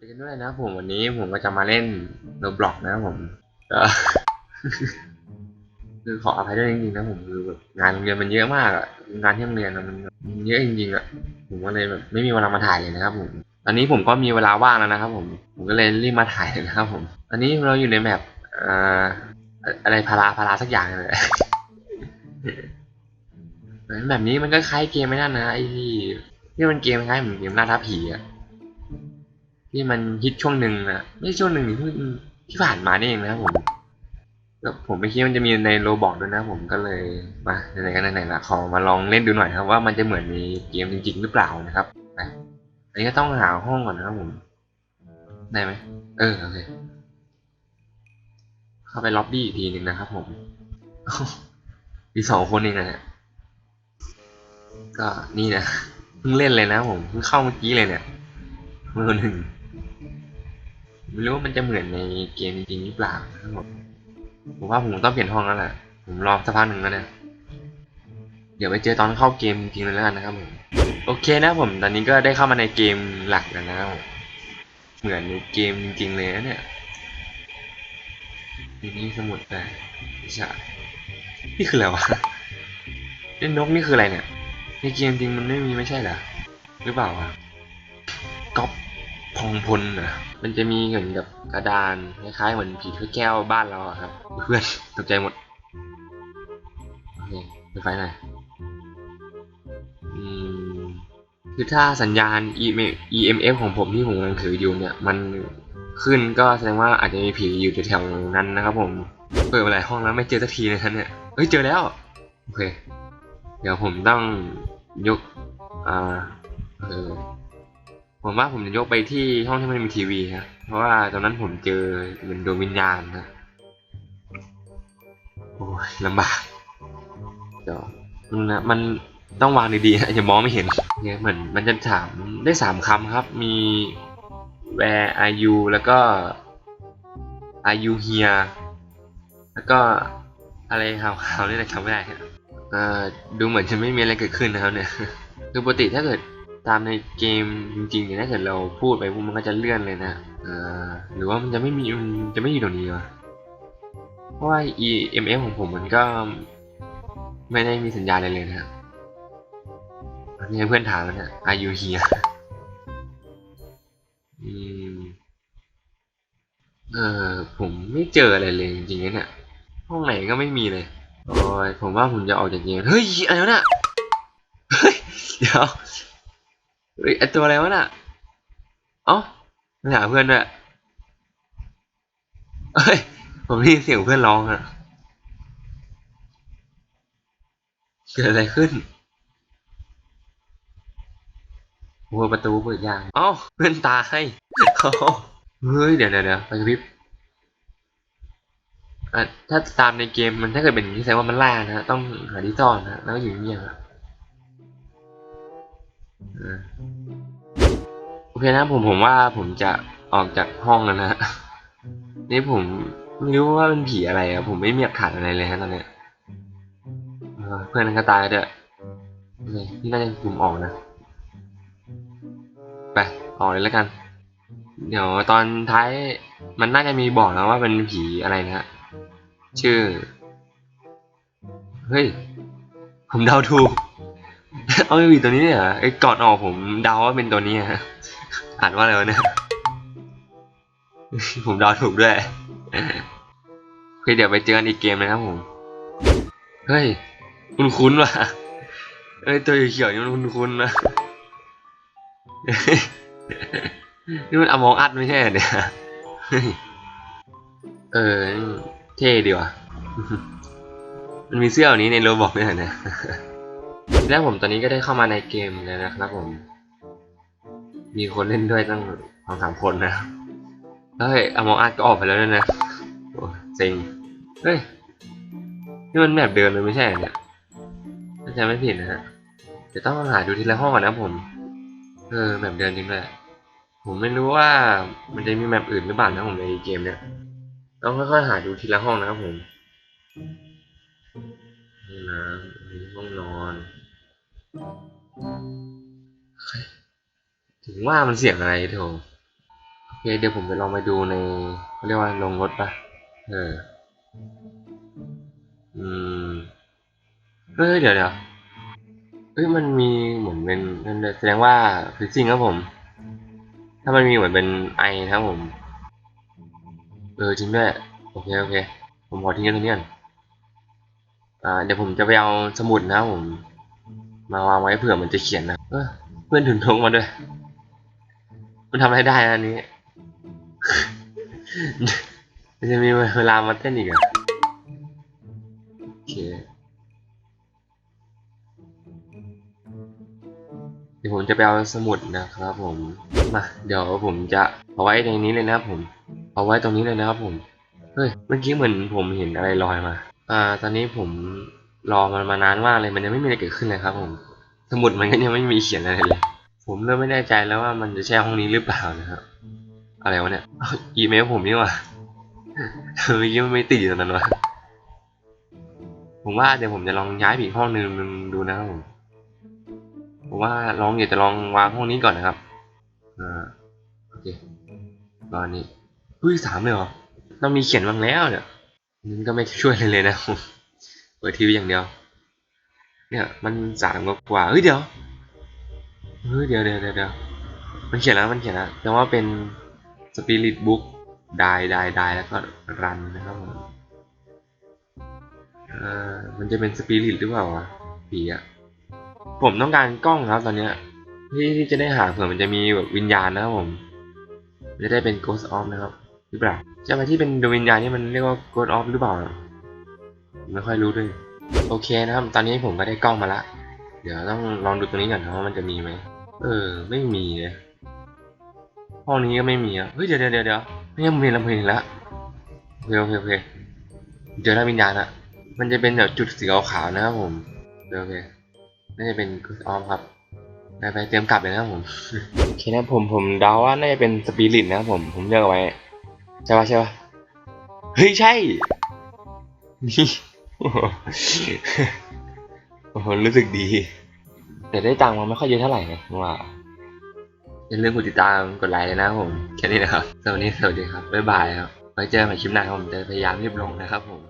วัสดีกันด้วยนะผมวันนี้ผมก็จะมาเล่นโรบล็อกนะผมก็คือขออภัยด้วยจริงๆนะผมคือแบบงานโรงเรียนมันเยอะมากอะงานที่โรงเรียนอะมันมันเยอะจริงๆอะผมก็เลยแบบไม่มีเวลามาถ่ายเลยนะครับ ผมตอนนี้ผมก็มีเวลาว่างแล้วนะครับ ผมผมก็เลยรีบมาถ่ายเลยนะครับ ผมตอนนี้เราอยู่ในแมปอ่าอะไรพาราพาราสักอย่างเลยแบบนี้มันก็คล้ายเกมไม่นั่นนะไอ้ที่ที่มันเกมคล้ายเหมือนเกมล่าท้าผีอะ ที่มันฮิตช่วงหนึ่งนะไม่ช่วงหนึ่งที่ที่ผ่านมานี่เองนะผมแล้วผมไม่คิดว่ามันจะมีในโรบอกด้วยนะ ผมก็เลยมาไหนๆกันไหนๆละขอมาลองเล่นดูหน่อยครับว่ามันจะเหมือนในเกมจริงๆหรือเปล่านะครับไอันนี้ก็ต้องหาห้องก่อนนะครับผมได้ไหมเออโอเคเข้าไปล็อบบี้อีกทีหนึ่งนะครับ ผมมีสองคนเองนะฮะก็นี่นะเพิ่งเล่นเลยนะผมเพิ่งเข้าเมื่อกี้เลยเนี่ยมือหนึ่ง ไม่รู้ว่ามันจะเหมือนในเกมจริงหรือเปล่านะครับผมผมว่าผมต้องเปลี่ยนห้องแล้วแหละผมรอสักพักหนึ่งแล้วเนี่ยเดี๋ยวไปเจอตอนเข้าเกมจริงเลยแล้วกันนะครับผมโอเคนะผมตอนนี้ก็ได้เข้ามาในเกมหลักแล้วนะครับผมเหมือนในเกมจริงๆเลยนะเนี่ยทีนี้สมุดแต่ใช่นี่คืออะไรวะเล่นนกนี่คืออะไรเนี่ยในเกมจริงมันไม่มีไม่ใช่เหรอหรือเปล่าวะก๊อป พองพลนะมันจะมีเหมือนกับกระดานคล้ายๆเหมือนผีถ้วยแก้วบ้านเราอะครับ เพื่อนตกใจหมดโอเคไปไฟหน่อยอืมคือถ้าสัญญาณ EMF ของผมที่ผมกำลังถืออยู่เนี่ย มันขึ้นก็แสดงว่าอาจจะมีผีอยู่แถวๆนั้นนะครับผม เปิดมาหลายห้องแล้วไม่เจอสักทีเลยท่านเนี่ย เฮ้ยเจอแล้ว โอเค เดี๋ยวผมต้องยก อ่า เออ ผมว่าผมจะยกไปที่ห้องที่มันมีทีวีครับเพราะว่าตอนนั้นผมเจอเหมือนดวงวิญญาณนะโอ้ยลำบากเดี๋ยวมันนะมันต้องวางดีๆอย่ามองไม่เห็นเนี่ยเหมือนมันจะถามได้สามคำครับ มี where are you แล้วก็ are you here แล้วก็อะไรครับเขาเนี่ยนะจำไม่ได้เอ่อดูเหมือนจะไม่มีอะไรเกิดขึ้นนะครับเนี่ยคือปกติถ้าเกิด ตามในเกมจริงๆเนี่ยถ้าเกิดเราพูดไปมันก็จะเลื่อนเลยนะเออหรือว่ามันจะไม่มีมันจะไม่อยู่ตรงนี้วะเพราะว่า EMF ของผมมันก็ไม่ได้มีสัญญาณอะไรเลยนะครับอันนี้เพื่อนถามแล้วเนี่ย Are you here อืมเออผมไม่เจออะไรเลยจริงๆเนี่ยห้องไหนก็ไม่มีเลยโอ้ยผมว่าผมจะออกจากเกมเฮ้ยอะไรวะเนี่ยเฮ้ยเดี๋ยว เฮ้ยไอตัวอะไรวะน่ะ เอ้าไปหาเพื่อนด้วยเฮ้ย ผมได้ยินเสียงเพื่อนร้องอะเกิดอะไรขึ้นโอ้ประตูเปิดยางเอ้าเพื่อนตายเอ้เฮ้ย เดี๋ยวเดี๋ยวเดี๋ยวไปกระพริบอะถ้าตามในเกมมันถ้าเกิดเป็นอย่างนี้แสดงว่ามันล่านะ ต้องหาที่ซ่อนนะ แล้วอยู่เงียบอะ โอเคนะผมผมว่าผมจะออกจากห้องแล้วนะนี่ผมไม่รู้ว่าเป็นผีอะไรอะผมไม่มีหลักฐานอะไรเลยฮะตอนเนี้ยเพื่อนกันก็ตายแล้วด้อนี่น่าจะผมออกนะไปออกเลยแล้วกัน เดี๋ยวตอนท้ายมันน่าจะมีบอกนะว่าเป็นผีอะไรนะฮะชื่อ เฮ้ย ผมเดาถูก เอาไม่มีตัวนี้เนี่ยเหรอไอ้ก่อนออกผมเดาว่าเป็นตัวนี้ฮะอ่านว่าอะไรวะเนี่ยผมเดาถูกด้วยโอเคเดี๋ยวไปเจอกันอีกเกมนะครับผม เฮ้ย คุณคุ้นว่ะเอ้ยตัวเขียวนี่มันคุ้นๆนะนี่มันอมองอัดไม่ใช่เนี่ยเออ เท่ดีว่ะ มันมีเสื้อแบบนี้ในโรบอกด้วยเหรอเนี่ย แล้วผมตอนนี้ก็ได้เข้ามาในเกมแล้วนะครับผม มีคนเล่นด้วยตั้งสองสามคนนะเฮ้ยอมออาร์ก็ออกไปแล้วด้วยนะโอ้เซ็งเฮ้ยนี่มันแบบเดิมเลยไม่ใช่เนี่ยถ้าจำไม่ผิดนะฮะเดี๋ยวต้องหาดูทีละห้องก่อนนะผม เออแบบเดิมจริงเลยผมไม่รู้ว่ามันจะมีแมปอื่นหรือเปล่านะผมในเกมเนี่ยต้องค่อยๆหาดูทีละห้องนะครับผมห้องน้ำห้องนอน ถึงว่ามันเสียงอะไรโถเคเดี๋ยวผมจะลองไปดูในเขาเรียกว่าลงรถปะเออ อืม เฮ้ย เดี๋ยวเดี๋ยวเฮ้ย มันมีเหมือนเป็นแสดงว่าคือจริงครับผม ถ้ามันมีเหมือนเป็นไอนะครับผม เออจริงด้วยโอเคโอเค ผมขอทิ้งไว้ตรงนี้ก่อนอ่า เดี๋ยวผมจะไปเอาสมุดนะครับผม มาวางไว้เผื่อมันจะเขียนนะเออเพื่อนถึงทงมาด้วย มันทำอะไรได้อันนี้มันจะมีเวลามาเต้นอีกอะโอเคเดี๋ยวผมจะไปเอาสมุดนะครับผมมาเดี๋ยวผมจะเอาไว้ในนี้เลยนะครับผม เอาไว้ตรงนี้เลยนะครับผมเฮ้ยเมื่อกี้เหมือนผมเห็นอะไรลอยมา อ่า ตอนนี้ผม รอมันมานานมากเลยมันยังไม่มีอะไรเกิดขึ้นเลยครับ ผม สมุดมันก็ยังไม่มีเขียนอะไรเลย ผมเริ่มไม่แน่ใจแล้วว่ามันจะใช่ห้องนี้หรือเปล่านะครับ อะไรวะเนี่ยอีเมลผมนี่ว่าเมื่อกี้มันไม่ติดอยู่ตรงนั้นวะผมว่าเดี๋ยวผมจะลองย้ายไปอีกห้องนึงดูนะครับผมผมว่าลองอยากจะลองวางห้องนี้ก่อนนะครับอ่าโอเคตอนนี้เฮ้ยสามเลยเหรอต้องมีเขียนบ้างแล้วเนี่ยนี่ก็ไม่ช่วยเลยเลยนะผม เปิดทีวีอย่างเดียว เนี่ย มันสามกว่าเฮ้ยเดี๋ยวเฮ้ยเดี๋ยวเดี๋ยวเดี๋ยวมันเขียนแล้วมันเขียนแล้วแต่ว่าเป็น Spirit Book ได้ได้ได้แล้วก็รันนะครับผมอ่ามันจะเป็นสปิริตหรือเปล่าวะผีอะผมต้องการกล้องครับตอนเนี้ยที่ที่จะได้หาเผื่อมันจะมีแบบวิญญาณนะครับผมจะได้เป็น Ghost of นะครับหรือเปล่าใช่ไหมที่เป็นดวงวิญญาณนี่มันเรียกว่า Ghost of หรือเปล่า ไม่ค่อยรู้ด้วย โอเคนะครับ ตอนนี้ผมก็ได้กล้องมาละ เดี๋ยวต้องลองดูตรงนี้ก่อนนะว่ามันจะมีไหม เออ ไม่มีนะห้องนี้ก็ไม่มีอะ เฮ้ย เดี๋ยวเดี๋ยวเดี๋ยวเดี๋ยวไม่ใช่มเห็นแล้วผมเห็นแล้วโอเคโอเคโอเคเจอแล้ววิญญาณอะมันจะเป็นแบบจุดสีขาวๆนะครับผมโอเคน่าจะเป็นกุสออมครับไปไปเตรียมกลับเลยนะครับผมโอเคนะผมผมเดาว่าน่าจะเป็นสปิริตนะครับผมผมเลือกไว้ใช่ปะใช่ปะเฮ้ยใช่นี่ โอ้โหรู้สึกดี แต่ได้ตังค์มาไม่ค่อยเยอะเท่าไหร่นะว่าอย่าลืมกดติดตามกดไลค์เลยนะครับผม แค่นี้นะครับสวัสดีสวัสดีครับ บ๊ายบายครับ ไว้เจอกันใหม่คลิปหน้าครับผมจะพยายามรีบลงนะครับผม